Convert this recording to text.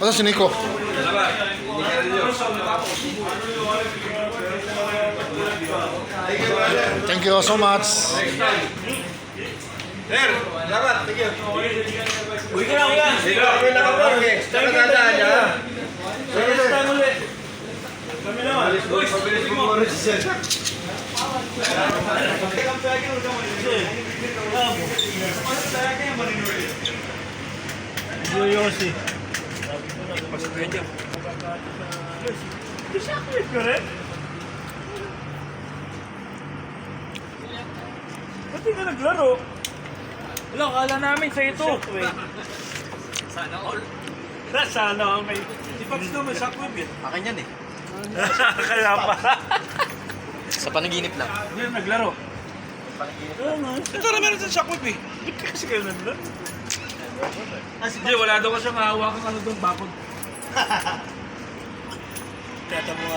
Ano si Nico? Thank you so much. Sir, Yoyosi. Sakit ka rin? Ba't di ka naglaro? Wala, kala namin sa ito. Sana all. Sana all may... Di pa gusto may sakwib eh. Akin yan eh. Kaya pa. Sa panaginip lang. Hindi na naglaro. Oo nga. Ito na meron sa sakwip eh. Ba't ka kasi kayo naglaro? Hindi, wala daw kasi mahawakan ano doon bakod. Tata mo